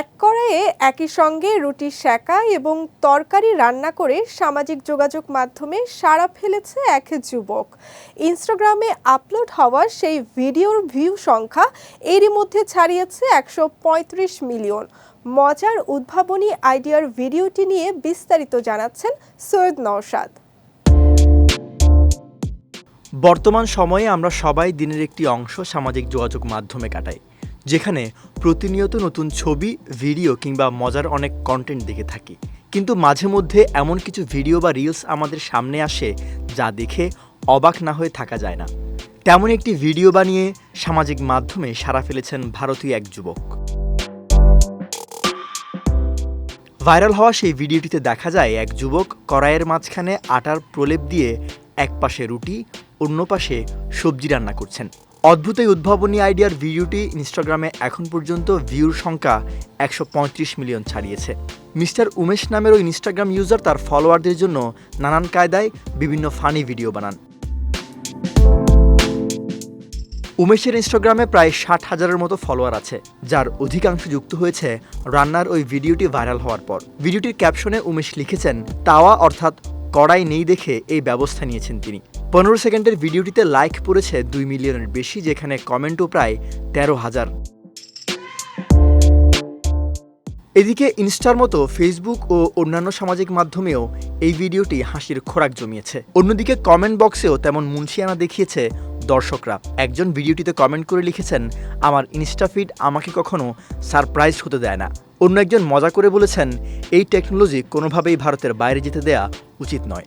এক কড়াইয়ে একই সঙ্গে রুটি সেকা এবং তরকারি রান্না করে সামাজিক যোগাযোগ মাধ্যমে সাড়া ফেলেছে এক যুবক। ইনস্টাগ্রামে আপলোড হওয়া সেই ভিডিওর ভিউ সংখ্যা এরই মধ্যে ছাড়িয়েছে একশো পঁয়ত্রিশ মিলিয়ন। মজার উদ্ভাবনী আইডিয়ার ভিডিওটি নিয়ে বিস্তারিত জানাচ্ছেন সৈয়দ নওশাদ। বর্তমান সময়ে আমরা সবাই দিনের একটি অংশ সামাজিক যোগাযোগ মাধ্যমে কাটাই। যেখানে প্রতিনিয়ত নতুন ছবি, ভিডিও কিংবা মজার অনেক কন্টেন্ট দেখে থাকি। কিন্তু মাঝে মধ্যে এমন কিছু ভিডিও বা রিলস আমাদের সামনে আসে যা দেখে অবাক না হয়ে থাকা যায় না। তেমন একটি ভিডিও বানিয়ে সামাজিক মাধ্যমে সারা ফেলেছেন ভারতীয় এক যুবক। ভাইরাল হওয়া সেই ভিডিওটিতে দেখা যায় এক যুবক কড়াইয়ের মাঝখানে আটার প্রলেপ দিয়ে এক পাশে রুটি অন্য পাশে সবজি রান্না করছেন। অদ্ভুত এই উদ্ভাবনী আইডিয়ার ভিডিওটি ইনস্টাগ্রামে এখন পর্যন্ত ভিউর সংখ্যা একশো পঁয়ত্রিশ মিলিয়ন ছাড়িয়েছে। মিস্টার উমেশ নামের ওই ইনস্টাগ্রাম ইউজার তার ফলোয়ারদের জন্য নানান কায়দায় বিভিন্ন ফানি ভিডিও বানান। উমেশের ইনস্টাগ্রামে প্রায় ষাট হাজারের মতো ফলোয়ার আছে, যার অধিকাংশ যুক্ত হয়েছে রান্নার ওই ভিডিওটি ভাইরাল হওয়ার পর। ভিডিওটির ক্যাপশনে উমেশ লিখেছেন, তাওয়া অর্থাৎ কড়াই নেই দেখে এই ব্যবস্থা নিয়েছেন তিনি। পনেরো সেকেন্ডের ভিডিওটিতে লাইক পড়েছে দুই মিলিয়নের বেশি, যেখানে কমেন্টও প্রায় তেরো হাজার। এদিকে ইনস্টার মতো ফেসবুক ও অন্যান্য সামাজিক মাধ্যমেও এই ভিডিওটি হাসির খোরাক জমিয়েছে। অন্যদিকে কমেন্ট বক্সেও তেমন মুন্সিয়ানা দেখিয়েছে দর্শকরা। একজন ভিডিওটিতে কমেন্ট করে লিখেছেন, আমার ইনস্টা ফিড আমাকে কখনো সারপ্রাইজ হতে দেয় না। অন্য একজন মজা করে বলেছেন, এই টেকনোলজি কোনোভাবেই ভারতের বাইরে যেতে দেয়া উচিত নয়।